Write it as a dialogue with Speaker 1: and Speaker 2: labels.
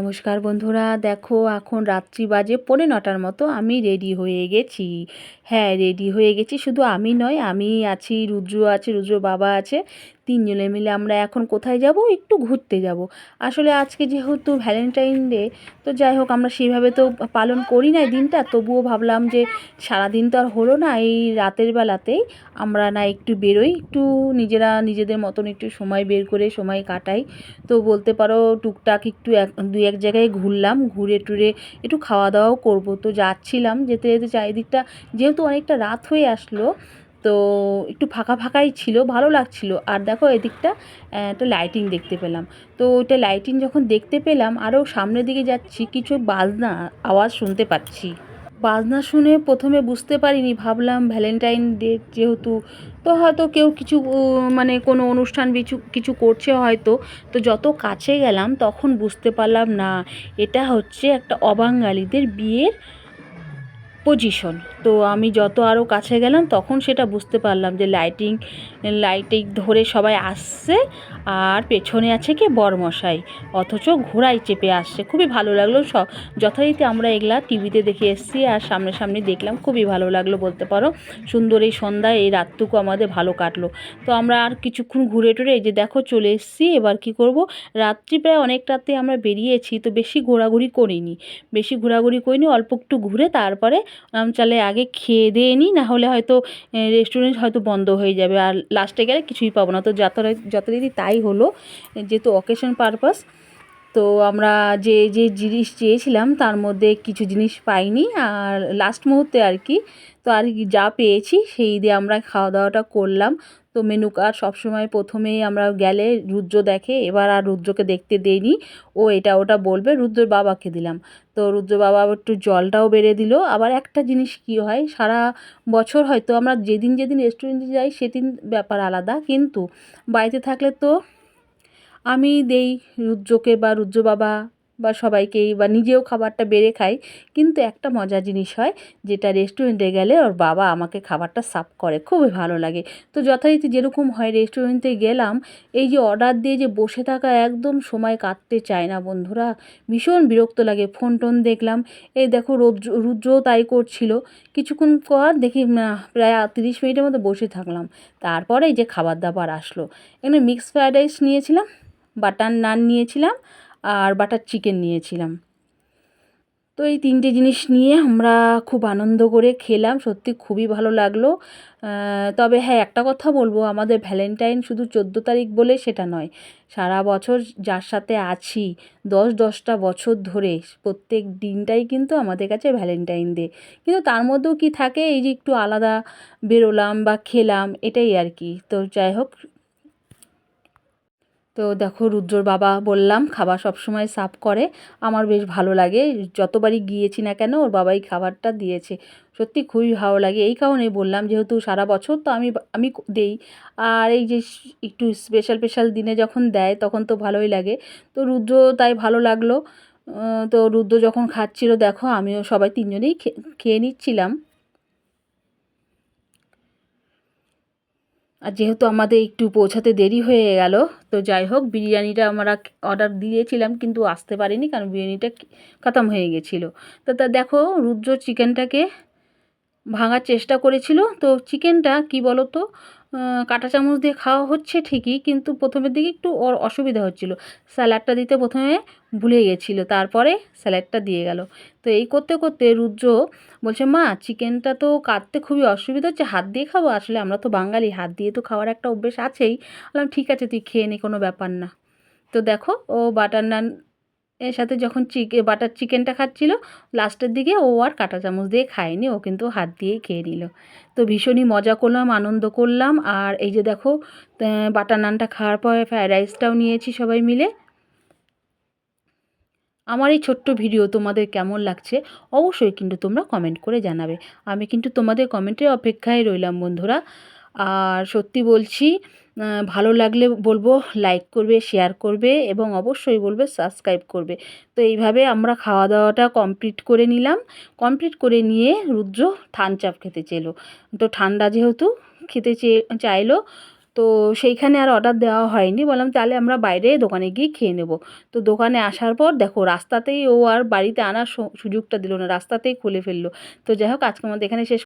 Speaker 1: নমস্কার বন্ধুরা। দেখো, এখন রাত্রি বাজে পৌনে নটার মতো। আমি রেডি হয়ে গেছি। হ্যাঁ রেডি হয়ে গেছি। শুধু আমি নয়, আমি আছি, রুদ্র আছে, রুদ্র বাবা আছে। তিনজনে মিলে আমরা এখন কোথায় যাব? একটু ঘুরতে যাব। আসলে আজকে যেহেতু ভ্যালেন্টাইন ডে তো যাই হোক আমরা সেইভাবে তো পালন করি না দিনটা। তবুও ভাবলাম যে সারাদিন তো আর হলো না, এই রাতের বেলাতেই আমরা না একটু বেরোই, একটু নিজেরা নিজেদের মতন একটু সময় বের করে সময় কাটাই। তো বলতে পারো টুকটাক একটু এক, দুই এক জায়গায় ঘুরলাম, ঘুরে টুরে একটু খাওয়া দাওয়াও করব। তো যাচ্ছিলাম যেতে যেতে চারিদিকটা যেহেতু অনেকটা রাত হয়ে আসলো তো একটু ফাঁকা ফাঁকাই ছিল, ভালো লাগছিল। আর দেখো এদিকটা একটা লাইটিং দেখতে পেলাম। তো ওইটা লাইটিং যখন দেখতে পেলাম আরও সামনের দিকে যাচ্ছি, কিছু বাজনা, আওয়াজ শুনতে পাচ্ছি। বাজনা শুনে প্রথমে বুঝতে পারিনি, ভাবলাম ভ্যালেন্টাইন ডে যেহেতু, তো হয়তো কেউ কিছু মানে কোনো অনুষ্ঠান কিছু কিছু করছে হয়তো। তো যত কাছে গেলাম, তখন বুঝতে পারলাম না, এটা হচ্ছে একটা অবাঙালিদের বিয়ের পজিশন তো আমি যত আরও কাছে গেলাম, তখন সেটা বুঝতে পারলাম যে লাইটিং লাইটিং ধরে সবাই আসছে, আর পেছনে আছে কি? বরমশাই। অথচ ঘোড়ায় চেপে আসছে। খুবই ভালো লাগল। সব যথারীতি আমরা এগুলা টিভিতে দেখে এসেছি, আর সামনে সামনে দেখলাম। খুবই ভালো লাগল বলতে পারো। সুন্দর এই সন্ধ্যায় এই রাতটুকু আমাদের ভালো কাটলো। তো আমরা আর কিছুক্ষণ ঘুরে টুরে এই যে দেখো চলে এসেছি। এবার কি করব? রাত্রি প্রায় অনেক রাতে আমরা বেরিয়েছি, তো বেশি ঘোরাঘুরি করিনি। বেশি ঘোরাঘুরি করিনি, অল্প একটু ঘুরে তারপরে চালে আগে খেয়ে দিয়ে নিই, না হলে হয়তো রেস্টুরেন্ট হয়তো বন্ধ হয়ে যাবে। আর লাস্টে গেলে কিছুই পাবো না। তো যত যথারীতি তাই হলো, যেহেতু অকেশন পারপাস তো আমরা যে যে জিনিস চেয়েছিলাম, তার মধ্যে কিছু জিনিস পাইনি। আর লাস্ট মুহূর্তে আর কি, তো আর যা পেয়েছি, সেই দিয়ে আমরা খাওয়া দাওয়াটা করলাম। তো মেনু সবসময় প্রথমেই আমরা গেলে রুদ্র দেখে, এবার আর রুদ্রকে দেখতে দেইনি। ও এটা ওটা বলবে, রুদ্রর বাবাকে দিলাম। তো রুদ্র বাবা একটু জলটাও বেড়ে দিল। আবার একটা জিনিস কি হয়, সারা বছর হয়তো আমরা যেদিন যেদিন রেস্টুরেন্টে যাই, সেদিন ব্যাপার আলাদা। কিন্তু বাড়িতে থাকলে তো আমি দেই রুদ্রকে বা রুদ্র বাবা বা সবাইকেই বা নিজেও খাবারটা বেড়ে খাই। কিন্তু একটা মজার জিনিস হয়, যেটা রেস্টুরেন্টে গেলে ওর বাবা আমাকে খাবারটা সার্ভ করে। খুবই ভালো লাগে। তো যথারীতি যেরকম হয় রেস্টুরেন্টে গেলাম, এই যে অর্ডার দিয়ে যে বসে থাকা একদম সময় কাটতে চায় না বন্ধুরা। ভীষণ বিরক্ত লাগে। ফোন টোন দেখলাম। এই দেখো রুদ্র, রুদ্রও তাই করছিল। কিছুক্ষণ পর দেখি প্রায় তিরিশ মিনিটের মতো বসে থাকলাম। তারপরে এই যে খাবার দাবার আসলো। এখানে মিক্স ফ্রায়েড রাইস নিয়েছিলাম বাটার নান নিয়েছিলাম আর বাটার চিকেন নিয়েছিলাম। তো এই তিনটে জিনিস নিয়ে আমরা খুব আনন্দ করে খেলাম। সত্যি খুবই ভালো লাগল। তবে হ্যাঁ একটা কথা বলব, আমাদের ভ্যালেন্টাইন শুধু চোদ্দ তারিখ বলে সেটা নয়। সারা বছর যার সাথে আছি, দশ দশটা বছর ধরে প্রত্যেক দিনটাই কিন্তু আমাদের কাছে ভ্যালেন্টাইন ডে। কিন্তু তার মধ্যেও কি থাকে, এই যে একটু আলাদা বেরোলাম বা খেলাম, এটাই আর কি। তো যাই হোক তো দেখো রুদ্রর বাবা বললাম খাবার সবসময় সাফ করে। আমার বেশ ভালো লাগে। যতবারই গিয়েছি না কেন ওর বাবাই খাবারটা দিয়েছে। সত্যি খুবই ভালো লাগে। এই কারণে বললাম যেহেতু সারা বছর তো আমি আমি দেই। আর এই যে একটু স্পেশাল স্পেশাল দিনে যখন দেয় তখন তো ভালোই লাগে। তো রুদ্র তাই ভালো লাগল। তো রুদ্র যখন খাচ্ছিল, দেখো আমিও সবাই তিনজনেই খেয়ে নিচ্ছিলাম। আর যেহেতু আমাদের একটু পৌঁছাতে দেরি হয়ে গেল, তো যাই হোক, বিরিয়ানিটা আমরা অর্ডার দিয়েছিলাম কিন্তু আসতে পারিনি কারণ বিরিয়ানিটা খতম হয়ে গেছিল। তো, তা দেখো, রুদ্র চিকেনটাকে ভাঙার চেষ্টা করেছিল। তো চিকেনটা কি বলো তো কাঁটা চামচ দিয়ে খাওয়া হচ্ছে ঠিকই, কিন্তু প্রথমের দিকে একটু ওর অসুবিধা হচ্ছিল। স্যালাডটা দিতে প্রথমে ভুলে গেছিল, তারপরে স্যালাডটা দিয়ে গেল। তো এই করতে করতে রুদ্র বলছে, মা, চিকেনটা তো কাটতে খুবই অসুবিধা হচ্ছে, হাত দিয়ে খাব? আসলে আমরা তো বাঙালি, হাত দিয়ে তো খাওয়ার একটা অভ্যেস আছেই। বললাম, ঠিক আছে, তুই খেয়ে নি, কোনো ব্যাপার না। তো দেখো, ও বাটার নান এর সাথে যখন চিকে বাটার চিকেনটা খাচ্ছিল, লাস্টের দিকে ও আর কাঁটা চামচ দিয়ে খায়নি, ও কিন্তু হাত দিয়েই খেয়ে নিল। তো ভীষণই মজা করলাম, আনন্দ করলাম, আর এই যে দেখো বাটার নানটা খাওয়ার পরে ফ্রায়েড রাইসটাও নিয়েছি সবাই মিলে। আমার এই ছোট্ট ভিডিও তোমাদের কেমন লাগছে, অবশ্যই কিন্তু তোমরা কমেন্ট করে জানাবে। আমি কিন্তু তোমাদের কমেন্টের অপেক্ষায় রইলাম, বন্ধুরা। আর সত্যি বলছি ভালো লাগলে বলব লাইক করবে শেয়ার করবে এবং অবশ্যই বলবে সাবস্ক্রাইব করবে। তো এইভাবে আমরা খাওয়া দাওয়াটা কমপ্লিট করে নিলাম। কমপ্লিট করে নিয়ে রুদ্র থান চাপ খেতে চেলো তো ঠান্ডা যেহেতু খেতে চেয়ে চাইলো, তো সেইখানে আর অর্ডার দেওয়া হয়নি। বললাম তাহলে আমরা বাইরে দোকানে গিয়ে খেয়ে নেব। তো দোকানে আসার পর দেখো রাস্তাতেই ও আর বাড়িতে আনার সুযোগটা দিল না। রাস্তাতেই খুলে ফেলল। তো যাই হোক, আজকের মধ্যে এখানে শেষ